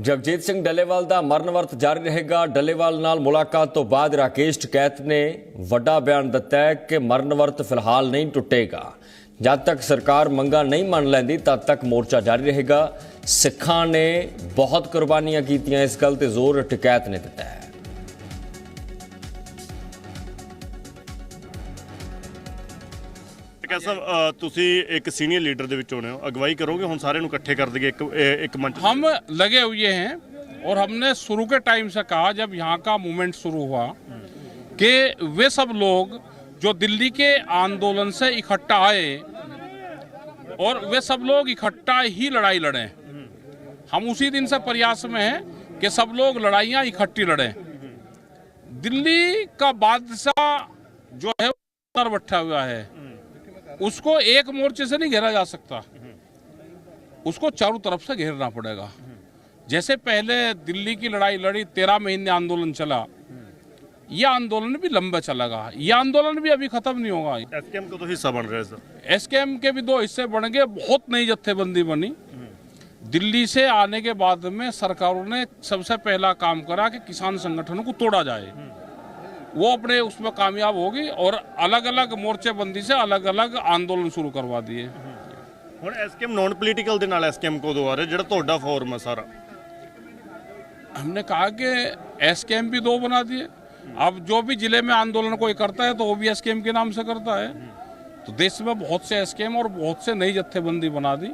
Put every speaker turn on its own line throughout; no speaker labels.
ਜਗਜੀਤ ਸਿੰਘ ਡੱਲੇਵਾਲ ਦਾ ਮਰਨ ਵਰਤ ਜਾਰੀ ਰਹੇਗਾ। ਡੱਲੇਵਾਲ ਨਾਲ ਮੁਲਾਕਾਤ ਤੋਂ ਬਾਅਦ ਰਾਕੇਸ਼ ਟਕੈਤ ਨੇ ਵੱਡਾ ਬਿਆਨ ਦਿੱਤਾ ਹੈ ਕਿ ਮਰਨ ਵਰਤ ਫਿਲਹਾਲ ਨਹੀਂ ਟੁੱਟੇਗਾ। ਜਦ ਤੱਕ ਸਰਕਾਰ ਮੰਗਾਂ ਨਹੀਂ ਮੰਨ ਲੈਂਦੀ, ਤਦ ਤੱਕ ਮੋਰਚਾ ਜਾਰੀ ਰਹੇਗਾ। ਸਿੱਖਾਂ ਨੇ ਬਹੁਤ ਕੁਰਬਾਨੀਆਂ ਕੀਤੀਆਂ, ਇਸ ਗੱਲ ਤੇ ਜ਼ੋਰ ਟਕੈਤ ਨੇ ਦਿੱਤਾ ਹੈ।
ਕਹ ਸਾਹਿਬ ਅ, ਤੁਸੀਂ ਇੱਕ ਸੀਨੀਅਰ ਲੀਡਰ ਦੇ ਵਿੱਚ ਹੋਣੇ ਹੋ ਅਗਵਾਈ ਕਰੋਗੇ ਹੁਣ ਸਾਰਿਆਂ ਨੂੰ ਇਕੱਠੇ ਕਰ ਦਈਏ ਇੱਕ ਇਹ- ਇੱਕ ਮੰਚ
हम लगे हुए हैं और हमने शुरू के टाइम से कहा जब यहाँ का मूवमेंट शुरू हुआ कि वे सब लोग जो दिल्ली के आंदोलन से इकट्ठा आए और वे सब लोग इकट्ठा ही लड़ाई लड़े हम उसी दिन से प्रयास में हैं कि सब लोग लड़ाइयाँ इकट्ठी लड़ें दिल्ली का बादशाह जो है वो अंदर बैठा हुआ है उसको एक मोर्चे से नहीं घेरा जा सकता। उसको चारों तरफ़ से घेरना पड़ेगा। जैसे पहले दिल्ली की लड़ाई लड़ी तेरह महीने आंदोलन चला। यह आंदोलन भी लंबा चलेगा। यह आंदोलन भी अभी खत्म नहीं होगा।
एसकेएम का तो हिस्सा बन रहे सर।
एसकेएम के भी दो हिस्से बन गए बहुत नई जत्थेबंदी बनी। दिल्ली से आने के बाद में सरकारों ने सबसे पहला काम करा कि किसान संगठनों को तोड़ा जाए। वो अपने उसमें कामयाब होगी और अलग अलग मोर्चेबंदी से अलग अलग आंदोलन शुरू करवा दिए
ਹੁਣ ਐਸਕੇਐਮ ਨਾਨ ਪੋਲੀਟੀਕਲ ਦੇ ਨਾਲ ਐਸਕੇਐਮ ਕਦੋਂ ਆ ਰਿਹਾ ਜਿਹੜਾ ਤੁਹਾਡਾ ਫੋਰਮ ਹੈ ਸਾਰਾ
हमने कहा कि एसकेएम भी दो बना दिए अब जो भी जिले में आंदोलन कोई करता है तो वो भी एसकेएम के नाम से करता है तो देश में बहुत से एसकेएम और बहुत से नई जत्थेबंदी बना दी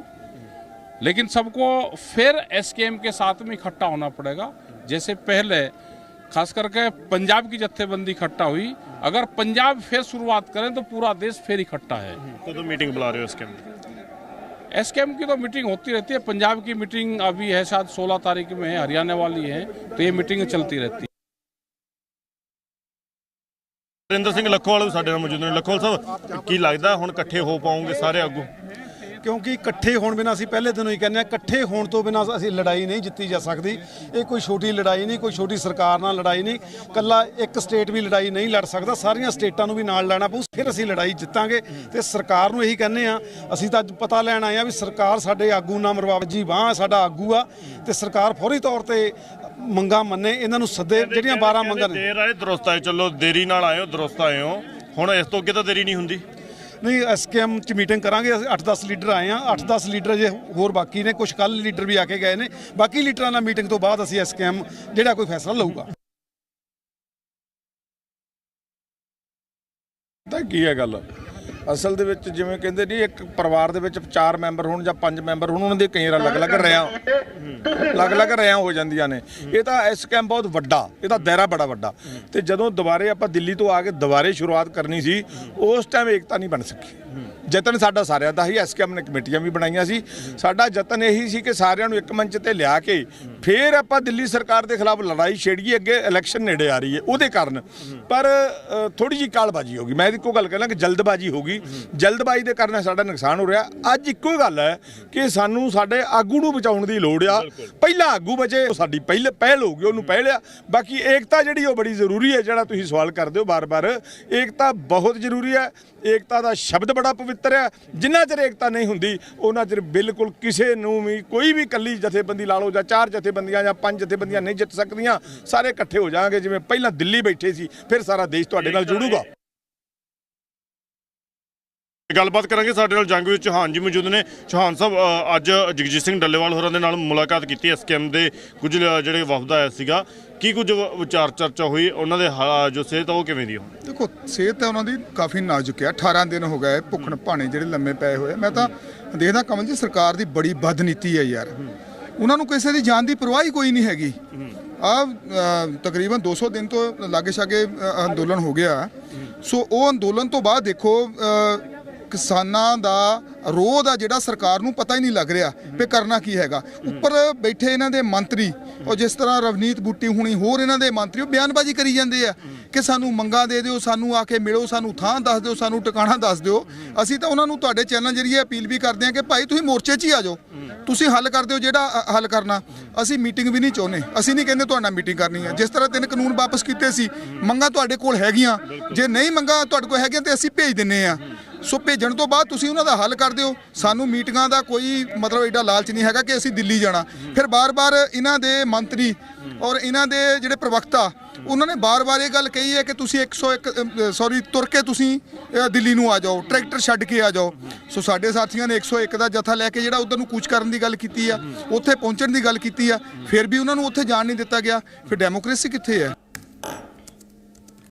लेकिन सबको फिर एसकेएम के साथ में इकट्ठा होना पड़ेगा जैसे पहले खास करके पंजाब की जत्थेबंदी इकट्ठा हुई अगर पंजाब फिर शुरुआत करें तो पूरा देश फिर इकट्ठा है
ਕਦੋਂ ਮੀਟਿੰਗ ਬੁਲਾ ਰਹੇ ਹੋ ਐਸਕੇਐਮ
एसकेएम की तो मीटिंग होती रहती है पंजाब की मीटिंग अभी है शायद 16 तारीख में है हरियाणा वाली है तो ये मीटिंग चलती रहती है
ਰਿੰਦਰ ਸਿੰਘ ਲੱਖੋਵਾਲ ਵੀ ਸਾਡੇ ਨਾਲ ਮੌਜੂਦ ਨੇ ਲੱਖੋਵਾਲ ਸਾਹਿਬ ਕੀ ਲੱਗਦਾ ਹੁਣ ਇਕੱਠੇ ਹੋ ਪਾਉਂਗੇ ਸਾਰੇ ਆਗੂ
ਕਿਉਂਕਿ ਇਕੱਠੇ ਹੋਣ ਬਿਨਾਂ ਅਸੀਂ ਪਹਿਲੇ ਦਿਨੋਂ ਹੀ ਕਹਿੰਦੇ ਆ ਇਕੱਠੇ ਹੋਣ ਤੋਂ ਬਿਨਾਂ ਅਸੀਂ ਲੜਾਈ ਨਹੀਂ ਜਿੱਤੀ ਜਾ ਸਕਦੀ। ਇਹ ਕੋਈ ਛੋਟੀ ਲੜਾਈ ਨਹੀਂ ਕੋਈ ਛੋਟੀ ਸਰਕਾਰ ਨਾਲ ਲੜਾਈ ਨਹੀਂ। ਕੱਲਾ ਇੱਕ ਸਟੇਟ ਵੀ ਲੜਾਈ ਨਹੀਂ ਲੜ ਸਕਦਾ ਸਾਰੀਆਂ ਸਟੇਟਾਂ ਨੂੰ ਵੀ ਨਾਲ ਲੈਣਾ ਪਊ ਫਿਰ ਅਸੀਂ ਲੜਾਈ ਜਿੱਤਾਂਗੇ। ਤੇ ਸਰਕਾਰ ਨੂੰ ਇਹੀ ਕਹਿੰਦੇ ਆ ਅਸੀਂ ਤਾਂ ਅੱਜ ਪਤਾ ਲੈਣ ਆਏ ਆ ਵੀ ਸਰਕਾਰ ਸਾਡੇ ਆਗੂ ਨਾਲ ਮਰਵਾਜੀ ਬਾਹ ਸਾਡਾ ਆਗੂ ਆ। ਤੇ ਸਰਕਾਰ ਫੌਰੀ ਤੌਰ ਤੇ ਮੰਗਾ ਮੰਨੇ ਇਹਨਾਂ ਨੂੰ ਸੱਦੇ ਜਿਹੜੀਆਂ 12 ਮੰਗਾਂ ਨੇ।
ਦੇਰ ਆਏ ਦਰੁਸਤ ਆਏ ਚਲੋ ਦੇਰੀ ਨਾਲ ਆਏ ਹੋ ਦਰੁਸਤ ਆਏ ਹੋ। ਹੁਣ ਇਸ ਤੋਂ ਅੱਗੇ ਤਾਂ ਦੇਰੀ ਨਹੀਂ ਹੁੰਦੀ।
ਨਹੀਂ ਐਸਕੇਐਮ ਚ ਮੀਟਿੰਗ ਕਰਾਂਗੇ, ਅਸੀਂ 8-10 ਲੀਡਰ ਆਏ ਆ 8-10 ਲੀਡਰ ਜੇ ਹੋਰ ਬਾਕੀ ਨੇ ਕੁਝ ਕੱਲ ਲੀਡਰ ਵੀ ਆ ਕੇ ਗਏ ਨੇ। ਬਾਕੀ ਲੀਡਰਾਂ ਨਾਲ ਮੀਟਿੰਗ ਤੋਂ ਬਾਅਦ ਅਸੀਂ ਐਸਕੇਐਮ ਜਿਹੜਾ ਕੋਈ ਫੈਸਲਾ ਲਊਗਾ।
ਤਾਂ ਕੀ ਹੈ ਗੱਲ? ਅਸਲ ਦੇ ਵਿੱਚ ਜਿਵੇਂ ਕਹਿੰਦੇ ਨਹੀਂ ਇੱਕ ਪਰਿਵਾਰ ਦੇ ਵਿੱਚ ਚਾਰ ਮੈਂਬਰ ਹੋਣ ਜਾਂ ਪੰਜ ਮੈਂਬਰ ਹੋਣ ਉਹਨਾਂ ਦੇ ਕਈ ਵਾਰ ਅਲੱਗ-ਅਲੱਗ ਰਿਆਂ ਅਲੱਗ-ਅਲੱਗ ਰਿਆਂ ਹੋ ਜਾਂਦੀਆਂ ਨੇ। ਇਹ ਤਾਂ ਇਸ ਕੈਂਪ ਬਹੁਤ ਵੱਡਾ ਇਹਦਾ ਦਾਇਰਾ ਬੜਾ ਵੱਡਾ। ਤੇ ਜਦੋਂ ਦੁਬਾਰੇ ਆਪਾਂ ਦਿੱਲੀ ਤੋਂ ਆ ਕੇ ਦੁਬਾਰੇ ਸ਼ੁਰੂਆਤ ਕਰਨੀ ਸੀ ਉਸ ਟਾਈਮ ਏਕਤਾ ਨਹੀਂ ਬਣ ਸਕੀ। ਯਤਨ ਸਾਡਾ ਸਾਰਿਆਂ ਦਾ ਹੀ ਐਸਕੇਐਮ ਨੇ ਕਮੇਟੀਆਂ ਵੀ ਬਣਾਈਆਂ ਸੀ। ਸਾਡਾ ਯਤਨ ਇਹੀ ਸੀ ਕਿ ਸਾਰਿਆਂ ਨੂੰ ਇੱਕ ਮੰਚ ਤੇ ਲਿਆ ਕੇ ਫੇਰ ਆਪਾਂ ਦਿੱਲੀ ਸਰਕਾਰ ਦੇ ਖਿਲਾਫ ਲੜਾਈ ਛੇੜੀਏ ਅੱਗੇ ਇਲੈਕਸ਼ਨ ਨੇੜੇ ਆ ਰਹੀ ਹੈ ਉਹਦੇ ਕਾਰਨ। ਪਰ ਥੋੜੀ ਜੀ ਕਾਲਬਾਜੀ ਹੋ ਗਈ। ਮੈਂ ਇੱਕੋ ਗੱਲ ਕਹਿਣਾ ਕਿ ਜਲਦਬਾਜੀ ਹੋ ਗਈ। ਜਲਦਬਾਜੀ ਦੇ ਕਾਰਨ ਸਾਡਾ ਨੁਕਸਾਨ ਹੋ ਰਿਹਾ। ਅੱਜ ਇੱਕੋ ਹੀ ਗੱਲ ਹੈ ਕਿ ਸਾਨੂੰ ਸਾਡੇ ਆਗੂ ਨੂੰ ਬਚਾਉਣ ਦੀ ਲੋੜ ਆ। ਪਹਿਲਾ ਆਗੂ ਬਚੇ ਸਾਡੀ ਪਹਿਲੇ ਪਹਿਲ ਹੋਊਗੀ ਉਹਨੂੰ ਪਹਿਲਿਆ ਬਾਕੀ ਏਕਤਾ ਜਿਹੜੀ ਉਹ ਬੜੀ ਜ਼ਰੂਰੀ ਹੈ ਜਿਹੜਾ ਤੁਸੀਂ ਸਵਾਲ ਕਰਦੇ ਹੋ ਬਾਰ-ਬਾਰ। ਏਕਤਾ ਬਹੁਤ ਜ਼ਰੂਰੀ ਹੈ। ਏਕਤਾ ਦਾ ਸ਼ਬਦ ਬੜਾ ਪਵਿੱਤਰ ਹੈ। ਜਿੰਨਾ ਚਿਰ ਏਕਤਾ ਨਹੀਂ ਹੁੰਦੀ ਉਹਨਾਂ ਚਿਰ ਬਿਲਕੁਲ ਕਿਸੇ ਨੂੰ ਵੀ ਕੋਈ ਵੀ ਕੱਲੀ ਜਥੇਬੰਦੀ ਲਾ ਲਓ ਜਾਂ ਚਾਰ ਜਥੇਬੰਦੀਆਂ ਜਾਂ ਪੰਜ ਜਥੇਬੰਦੀਆਂ ਨਹੀਂ ਜਿੱਤ ਸਕਦੀਆਂ, ਸਾਰੇ ਇਕੱਠੇ ਹੋ ਜਾਣਗੇ, ਜਿਵੇਂ ਪਹਿਲਾਂ ਦਿੱਲੀ ਬੈਠੇ ਸੀ, ਫਿਰ ਸਾਰਾ ਦੇਸ਼ ਤੁਹਾਡੇ ਨਾਲ ਜੁੜੂਗਾ।
ਗੱਲਬਾਤ ਕਰਾਂਗੇ, ਸਾਡੇ ਨਾਲ ਜੰਗਵੀਰ ਚੌਹਾਨ ਜੀ ਮੌਜੂਦ ਨੇ। ਚੌਹਾਨ ਸਾਹਿਬ ਅੱਜ ਜਗਜੀਤ ਸਿੰਘ ਡੱਲੇਵਾਲ ਹੋਰਾਂ ਦੇ ਨਾਲ ਮੁਲਾਕਾਤ ਕੀਤੀ ਐਸਕੇਐਮ ਦੇ ਕੁਝ ਜਿਹੜੇ ਵਫਦ ਆਇਆ ਸੀਗਾ। ਕੀ ਕੁਝ ਵਿਚਾਰ ਚਰਚਾ ਹੋਈ? ਉਹਨਾਂ ਦੇ ਜੋ ਸਿਹਤ ਉਹ ਕਿਵੇਂ ਦੀ ਹੁਣ?
ਦੇਖੋ, ਸਿਹਤ ਤਾਂ ਉਹਨਾਂ ਦੀ ਕਾਫੀ ਨਾਜ਼ੁਕ ਹੈ। 18 ਦਿਨ ਹੋ ਗਏ, ਭੁੱਖਣ ਭਾਣੇ ਜਿਹੜੇ ਲੰਮੇ ਪਏ ਹੋਏ ਮੈਂ ਤਾਂ ਦੇਖਦਾ ਕਮਲ ਜੀ ਸਰਕਾਰ ਦੀ ਬੜੀ ਬਦਨੀਤੀ ਹੈ ਯਾਰ। ਉਹਨਾਂ ਨੂੰ ਕਿਸੇ ਦੀ ਜਾਨ ਦੀ ਪਰਵਾਹ ਹੀ ਕੋਈ ਨਹੀਂ ਹੈਗੀ। ਆ ਤਕਰੀਬਨ 200 ਦਿਨ ਤੋਂ ਲਾਗੇ ਛਾਗੇ ਅੰਦੋਲਨ ਹੋ ਗਿਆ। ਸੋ ਉਹ ਅੰਦੋਲਨ ਤੋਂ ਬਾਅਦ ਦੇਖੋ ਕਿਸਾਨਾਂ ਦਾ ਰੋਹ ਦਾ ਜਿਹੜਾ ਸਰਕਾਰ ਨੂੰ ਪਤਾ ਹੀ ਨਹੀਂ ਲੱਗ ਰਿਹਾ ਵੀ ਕਰਨਾ ਕੀ ਹੈਗਾ। ਉੱਪਰ ਬੈਠੇ ਇਹਨਾਂ ਦੇ ਮੰਤਰੀ, ਉਹ ਜਿਸ ਤਰ੍ਹਾਂ ਰਵਨੀਤ ਬੁੱਟੀ ਹੁਣੀ ਹੋਰ ਇਹਨਾਂ ਦੇ ਮੰਤਰੀ, ਉਹ ਬਿਆਨਬਾਜ਼ੀ ਕਰੀ ਜਾਂਦੇ ਆ ਕਿ ਸਾਨੂੰ ਮੰਗਾ ਦੇ ਦਿਓ, ਸਾਨੂੰ ਆ ਕੇ ਮਿਲੋ, ਸਾਨੂੰ ਥਾਂ ਦੱਸ ਦਿਓ, ਸਾਨੂੰ ਟਿਕਾਣਾ ਦੱਸ ਦਿਓ। ਅਸੀਂ ਤਾਂ ਉਹਨਾਂ ਨੂੰ ਤੁਹਾਡੇ ਚੈਨਲ ਜਰੀਏ ਅਪੀਲ ਵੀ ਕਰਦੇ ਹਾਂ ਕਿ ਭਾਈ ਤੁਸੀਂ ਮੋਰਚੇ 'ਚ ਹੀ ਆ ਜਾਓ। ਤੁਸੀਂ ਹੱਲ ਕਰ ਦਿਓ ਜਿਹੜਾ ਹੱਲ ਕਰਨਾ। ਅਸੀਂ ਮੀਟਿੰਗ ਵੀ ਨਹੀਂ ਚਾਹੁੰਦੇ। ਅਸੀਂ ਨਹੀਂ ਕਹਿੰਦੇ ਤੁਹਾਡਾ ਮੀਟਿੰਗ ਕਰਨੀ ਹੈ। ਜਿਸ ਤਰ੍ਹਾਂ ਤਿੰਨ ਕਾਨੂੰਨ ਵਾਪਸ ਕੀਤੇ ਸੀ, ਮੰਗਾ ਤੁਹਾਡੇ ਕੋਲ ਹੈਗੀਆਂ। ਜੇ ਨਹੀਂ ਮੰਗਾ ਤੁਹਾਡੇ ਕੋਲ ਹੈਗੀਆਂ ਤੇ ਅਸੀਂ ਭੇਜ ਦਿੰਨੇ ਆ। ਸੋ ਭੇਜਣ ਤੋਂ ਬਾਅਦ ਤੁਸੀਂ ਉਹਨਾਂ ਦਾ ਹੱਲ ਕਰ ਦਿਓ ਸਾਨੂੰ ਮੀਟਿੰਗਾਂ ਦਾ ਕੋਈ ਮਤਲਬ ਐਡਾ ਲਾਲਚ ਨਹੀਂ ਹੈਗਾ ਕਿ ਅਸੀਂ ਦਿੱਲੀ ਜਾਣਾ। ਫਿਰ ਬਾਰ-ਬਾਰ ਇਹਨਾਂ ਦੇ ਮੰਤਰੀ ਔਰ ਇਹਨਾਂ ਦੇ ਜਿਹੜੇ ਪ੍ਰਵਕਤਾ, ਉਹਨਾਂ ਨੇ ਬਾਰ-ਬਾਰ ਇਹ ਗੱਲ ਕਹੀ ਹੈ ਕਿ ਤੁਸੀਂ 101 ਸੌਰੀ ਤੁਰ ਕੇ ਤੁਸੀਂ ਦਿੱਲੀ ਨੂੰ ਆ ਜਾਓ, ਟਰੈਕਟਰ ਛੱਡ ਕੇ ਆ ਜਾਓ। ਸੋ ਸਾਡੇ ਸਾਥੀਆਂ ਨੇ 101 ਦਾ ਜਥਾ ਲੈ ਕੇ ਜਿਹੜਾ ਉਧਰ ਨੂੰ ਕੂਚ ਕਰਨ ਦੀ ਗੱਲ ਕੀਤੀ ਆ, ਉੱਥੇ ਪਹੁੰਚਣ ਦੀ ਗੱਲ ਕੀਤੀ ਆ, ਫਿਰ ਵੀ ਉਹਨਾਂ ਨੂੰ ਉੱਥੇ ਜਾਣ ਨਹੀਂ ਦਿੱਤਾ ਗਿਆ। ਫਿਰ ਡੈਮੋਕ੍ਰੇਸੀ ਕਿੱਥੇ ਹੈ?